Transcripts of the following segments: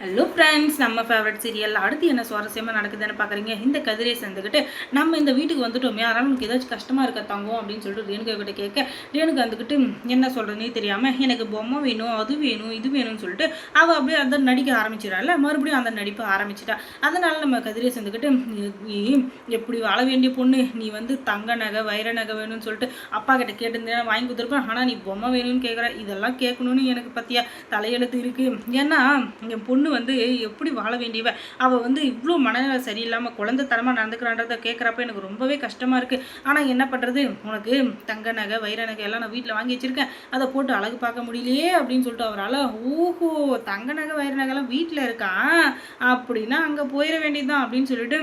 Hello friends நம்ம favourite serial அடுத்து என்ன சுவாரஸ்யமாக நடக்குதுன்னு பார்க்குறீங்க இந்த கதிரை சேர்ந்துக்கிட்டு நம்ம இந்த வீட்டுக்கு வந்துட்டோமே அதனால் நமக்கு ஏதாச்சும் கஷ்டமாக இருக்க தங்கம் அப்படின்னு சொல்லிட்டு ரேணுகா கிட்ட கேட்க ரேணுகா வந்துக்கிட்டு என்ன சொல்கிறதுனே தெரியாமல் எனக்கு பொம்மை வேணும் அது வேணும் இது வேணும்னு சொல்லிட்டு அவள் அப்படியே அந்த நடிக்க ஆரம்பிச்சிடறாள் மறுபடியும் அந்த நடிப்பை ஆரம்பிச்சிட்டா. அதனால் நம்ம கதிரை சேர்ந்துக்கிட்டு எப்படி வாழ வேண்டிய பொண்ணு? நீ வந்து தங்க நகை வைர நகை வேணும்னு சொல்லிட்டு அப்பா கிட்ட கேட்டிருந்தேன் வாங்கி கொடுத்துருப்பேன் ஆனால் நீ பொம்மை வேணும்னு கேட்குற இதெல்லாம் கேட்கணும்னு எனக்கு பற்றியா தலையெழுத்து இருக்குது ஏன்னா என் பொண்ணு வந்து எப்படி வாழ வேண்டியவ? அவள் வந்து இவ்வளோ மனநிலை சரியில்லாமல் குழந்தைத்தனமாக நடந்துக்கிறான்றதை கேட்குறப்ப எனக்கு ரொம்பவே கஷ்டமாக இருக்குது ஆனால் என்ன பண்ணுறது உனக்கு தங்க நகை வைர நகை எல்லாம் நான் வீட்டில் வாங்கி வச்சுருக்கேன். அதை போட்டு அழகு பார்க்க முடியலையே அப்படின்னு சொல்லிட்டு அவரால் ஓஹோ தங்க நகை வைர நகைலாம் வீட்டில் இருக்கான் அப்படின்னா அங்கே போயிட வேண்டியதுதான் அப்படின்னு சொல்லிட்டு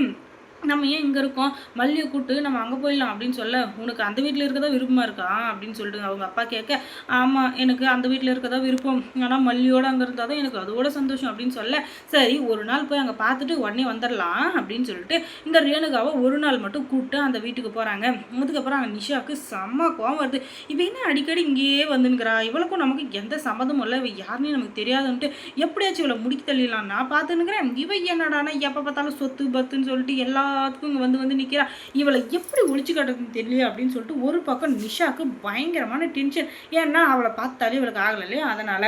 நம்ம ஏன் இங்கே இருக்கோம்? மல்லியை கூப்பிட்டு நம்ம அங்கே போயிடலாம் அப்படின்னு சொல்ல உனக்கு அந்த வீட்டில் இருக்கதா விருப்பமாக இருக்கா? அப்படின்னு சொல்லிட்டு அவங்க அப்பா கேட்க ஆமாம் எனக்கு அந்த வீட்டில் இருக்கதா விருப்பம். ஆனால் மல்லியோடு அங்கே இருந்தால் தான் எனக்கு அதோட சந்தோஷம் அப்படின்னு சொல்ல சரி ஒரு நாள் போய் அங்கே பார்த்துட்டு உடனே வந்துடலாம் அப்படின்னு சொல்லிட்டு இந்த ரேணுகாவை ஒரு நாள் மட்டும் கூப்பிட்டு அந்த வீட்டுக்கு போகிறாங்க அதுக்கப்புறம் அங்கே நிஷாவுக்கு செம்ம கோவம் வருது. இப்போ என்ன அடிக்கடி இங்கேயே வந்துங்கிறா இவளுக்கும் நமக்கு எந்த சம்மந்தமும் இல்லை. இவள் யாருன்னு நமக்கு தெரியாதுன்ட்டு எப்படியாச்சும் இவளை முடிக்க தள்ளிடலாம். நான் பார்த்துனுங்கிறேன் இவ என்னடானா எப்போ பார்த்தாலும் சொத்து பத்துன்னு சொல்லிட்டு எல்லாத்துக்கும் இங்கே வந்து வந்து நிற்கிறா இவளை எப்படி ஒழிச்சு காட்டுறதுன்னு தெரியல அப்படின்னு சொல்லிட்டு ஒரு பக்கம் நிஷாவுக்கு பயங்கரமான டென்ஷன் ஏன்னா அவளை பார்த்தாலே இவளுக்கு ஆகலை இல்லையா? அதனால்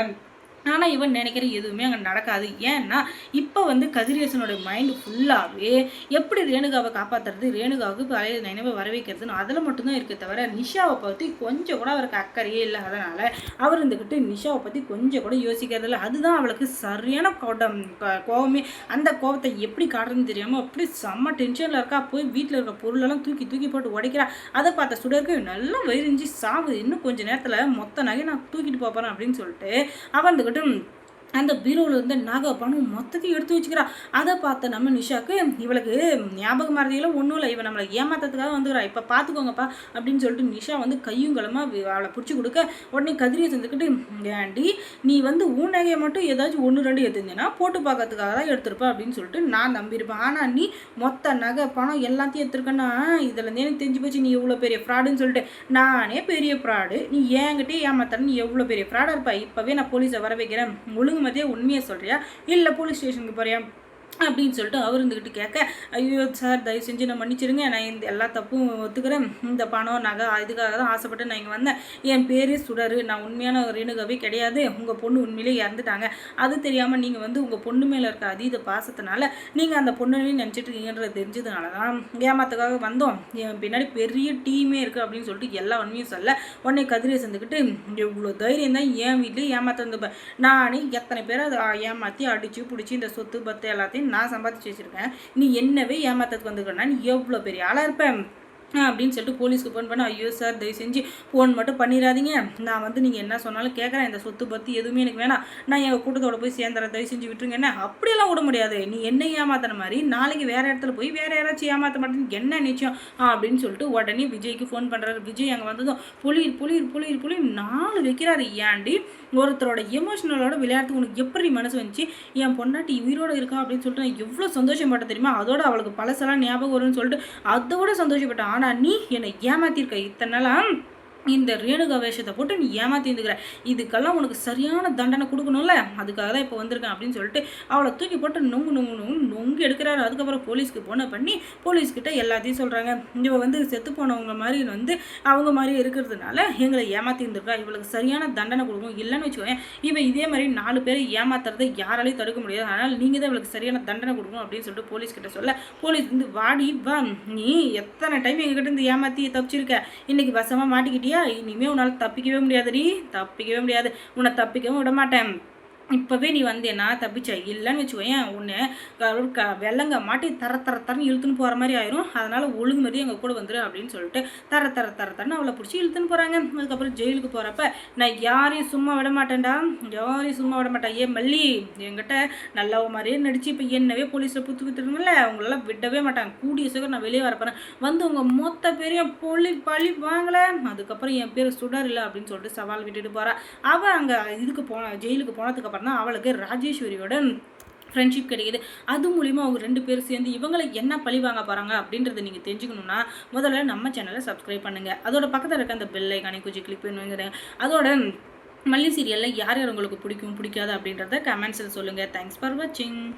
ஆனால் இவன் நினைக்கிற எதுவுமே அங்கே நடக்காது. ஏன்னா இப்போ வந்து கதிரேசனோட மைண்டு ஃபுல்லாகவே எப்படி ரேணுகாவை காப்பாற்றுறது ரேணுகாவுக்கு பழைய நினைவை வர வைக்கிறதுன்னு அதில் மட்டும்தான் இருக்கே தவிர நிஷாவை பற்றி கொஞ்சம் கூட அவருக்கு அக்கறையே இல்லை அதனால் அவர் இருந்துக்கிட்டு நிஷாவை பற்றி கொஞ்சம் கூட யோசிக்கிறது இல்லை அதுதான் அவளுக்கு சரியான கோடம் கோபமே கோவமே அந்த கோவத்தை எப்படி காட்டுறதுன்னு தெரியாமல் அப்படி செம்ம டென்ஷனில் இருக்கா. போய் வீட்டில் இருக்க பொருளெல்லாம் தூக்கி தூக்கி போட்டு உடைக்கிறா. அதை பார்த்த சுடருக்கு நல்லா வயிறிஞ்சி சாவு. இன்னும் கொஞ்சம் நேரத்தில் மொத்த நகை நான் தூக்கிட்டு போகிறேன் அப்படின்னு சொல்லிட்டு அவன் இருந்துக்கிட்டு yardım அந்த பீரோவில் இருந்த நகை பணம் மொத்தத்தையும் எடுத்து வச்சுக்கிறா. அதை பார்த்த நம்ம நிஷாக்கு இவளுக்கு ஞாபகம் மறதியெல்லாம் ஒன்றும் இல்லை. இவன் நம்மளை ஏமாத்துறதுக்காக வந்துக்கிறா. இப்போ பார்த்துக்கோங்கப்பா அப்படின்னு சொல்லிட்டு நிஷா வந்து கையும் களமாக அவளை பிடிச்சி கொடுக்க உடனே கதிரியை தந்துக்கிட்டு ஏண்டி நீ வந்து உன் நகையை மட்டும் ஏதாச்சும் ஒன்று ரெண்டு எடுத்திருந்தேன்னா போட்டு பார்க்கறதுக்காக தான் எடுத்திருப்ப அப்படின்னு சொல்லிட்டு நான் நம்பியிருப்பேன். ஆனால் நீ மொத்த நகை பணம் எல்லாத்தையும் எடுத்திருக்கேன்னா இதில் எனக்கு தெரிஞ்சு போச்சு நீ எவ்வளோ பெரிய ஃப்ராடுன்னு சொல்லிட்டு. நானே பெரிய ஃப்ராடு. நீ ஏங்கிட்டே ஏமாத்தானே நீ எவ்வளோ பெரிய ஃப்ராடாக இருப்பா? இப்போவே நான் போலீஸை வர வைக்கிறேன். ஒழுங்கு மத்தியே உண்மையை சொல்கிறியா இல்லை போலீஸ் ஸ்டேஷனுக்கு போறியா? அப்படின்னு சொல்லிட்டு அவர் இருந்துக்கிட்டு கேட்க ஐயோ சார் தயவு செஞ்சு நான் மன்னிச்சிருங்க நான் இந்த எல்லா தப்பும் ஒத்துக்கிறேன். இந்த பணம் நகை இதுக்காக தான் ஆசைப்பட்டு நான் இங்கே வந்தேன். என் பேரே சுடரு. நான் உண்மையான ரேணுகாவே கிடையாது. உங்கள் பொண்ணு உண்மையிலே இறந்துட்டாங்க. அது தெரியாமல் நீங்கள் வந்து உங்கள் பொண்ணு மேலே இருக்க அதீத பாசத்தினால நீங்கள் அந்த பொண்ணுன்னு நினச்சிட்டு இருக்கீங்கன்றது தெரிஞ்சதுனால தான் ஏமாத்துக்காக வந்தோம். என் பின்னாடி பெரிய டீமே இருக்குது அப்படின்னு சொல்லிட்டு எல்லா உண்மையும் சொல்ல உடனே கதிரை சேர்ந்துக்கிட்டு இவ்வளோ தைரியம் தான் என் வீட்லேயே ஏமாத்த நானே எத்தனை பேரை அதை ஏமாற்றி அடித்து பிடிச்சி இந்த சொத்து பத்து எல்லாத்தையும் நான் சம்பாதிச்சு வச்சுருக்கேன். நீ என்னவே ஏமாத்தத்துக்கு வந்துக்கணும்னா நீ எவ்வளோ பெரிய ஆளாக இருப்பேன் அப்படின்னு சொல்லிட்டு போலீஸ்க்கு ஃபோன் பண்ண ஐயோ சார் தயவு செஞ்சு ஃபோன் மட்டும் பண்ணிடாதீங்க. நான் வந்து நீங்கள் என்ன சொன்னாலும் கேட்குறேன் இந்த சொத்து பற்றி எதுவுமே எனக்கு வேணாம். நான் எங்கள் கூட்டத்தோட போய் சேர்ந்துறேன். தயவு செஞ்சு விட்டுருங்க. என்ன? அப்படியெல்லாம் விட முடியாது. நீ என்ன ஏமாத்துற மாதிரி நாளைக்கு வேறு இடத்துல போய் வேறு யாராச்சும் ஏமாற்ற மாட்டேன்னு என்ன நிச்சயம்? அப்படின்னு சொல்லிட்டு உடனே விஜய்க்கு ஃபோன் பண்ணுறாரு விஜய் அங்கே வந்ததும் புளிர் புளிர் புளிர் புளிர் நாலு வைக்கிறாரு. ஏன்டி? ஒருத்தரோட எமோஷனலோட விளையாட்டு உனக்கு எப்படி மனசு வந்துச்சு? என் பொண்டாட்டி உயிரோடு இருக்கா? அப்படின்னு சொல்லிட்டு நான் எவ்வளோ சந்தோஷப்பட்டேன் தெரியுமா? அதோட அவளுக்கு பழசெல்லாம் ஞாபகம் வரும்னு சொல்லிட்டு அதோட சந்தோஷப்பட்டேன். ஆனால் நீ என்னை ஏமாத்திருக்க இத்தனை நாளாக இந்த ரேணுகா வேஷத்தை போட்டு நீ ஏமாத்திருந்துக்கிற இதுக்கெல்லாம் உனக்கு சரியான தண்டனை கொடுக்கணும்ல? அதுக்காக தான் இப்போ வந்திருக்கேன் அப்படின்னு சொல்லிட்டு அவளை தூக்கி போட்டு நொங்கு நொங்கு நொங்கு நொங்கு எடுக்கிறாரு. அதுக்கப்புறம் போலீஸ்க்கு போன பண்ணி போலீஸ்கிட்ட எல்லாத்தையும் சொல்கிறாங்க இவ வந்து செத்து போனவங்க மாதிரி வந்து அவங்க மாதிரி இருக்கிறதுனால எங்களை ஏமாத்திருந்துருக்கா இவளுக்கு சரியான தண்டனை கொடுக்கணும் இல்லைன்னு வச்சுக்கோங்க இவன் இதே மாதிரி நாலு பேரை ஏமாத்துறதை யாராலையும் தடுக்க முடியாது. அதனால் நீங்கள் தான் இவளுக்கு சரியான தண்டனை கொடுக்கணும் அப்படின்னு சொல்லிட்டு போலீஸ்கிட்ட சொல்ல போலீஸ் வந்து வாடி வா. நீ எத்தனை டைம் எங்ககிட்ட இருந்து ஏமாற்றி தப்பிச்சிருக்க? இன்னைக்கு வசமாக மாட்டிக்கிட்டியா? இனிமேல் உன்னால் தப்பிக்கவே முடியாதுடி தப்பிக்கவே முடியாது. உன்னை தப்பிக்கவும் விட மாட்டேன். இப்போவே நீ வந்தேன்னா தப்பிச்ச? இல்லைன்னு வச்சுக்கோயேன் உன்னை க- வெள்ளங்க மாட்டி தர தர தரன்னு இழுத்துன்னு போகிற மாதிரி ஆயிரும். அதனால் ஒழுங்கு மாதிரி எங்கள் கூட வந்துடும் அப்படின்னு சொல்லிட்டு தர தர தர தரன்னு அவளை பிடிச்சி இழுத்துன்னு போகிறாங்க அதுக்கப்புறம் ஜெயிலுக்கு போகிறப்ப நான் யாரையும் சும்மா விட மாட்டேன்டா. யாரையும் சும்மா விட மாட்டேன். ஏன் மல்லி என்கிட்ட நல்லவ மாதிரியே நடிச்சு இப்போ என்னவே போலீஸில் புத்து குத்துருங்கல்ல அவங்களெல்லாம் விடவே மாட்டாங்க. கூடிய சீக்கிரம் நான் வெளியே வரப்போறேன் வந்து உங்கள் மொத்த பேரையும் பொலி பழி வாங்கலை. அதுக்கப்புறம் என் பேர் சுடர் இல்லை அப்படின்னு சொல்லிட்டு சவால் விட்டுட்டு போகிறா அவள் அங்கே இதுக்கு போன ஜெயிலுக்கு போனதுக்கப்புறம் தான் அவளுக்கு ராஜேஸ்வரியோட ஃப்ரெண்ட்ஷிப் கிடைக்குது. அது மூலிமா அவங்க ரெண்டு பேரும் சேர்ந்து இவங்களை என்ன பழி வாங்க போகிறாங்க அப்படின்றத நீங்கள் தெரிஞ்சுக்கணுன்னா முதல்ல நம்ம சேனலை சப்ஸ்கிரைப் பண்ணுங்கள் அதோட பக்கத்தில் இருக்க அந்த பெல் ஐக்கானை கொஞ்சம் கிளிக் பண்ணுங்க அதோட மல்லி சீரியலில் யார் யார் உங்களுக்கு பிடிக்கும் பிடிக்காது அப்படின்றத கமெண்ட்ஸில் சொல்லுங்கள் தேங்க்ஸ் ஃபார் வாட்சிங்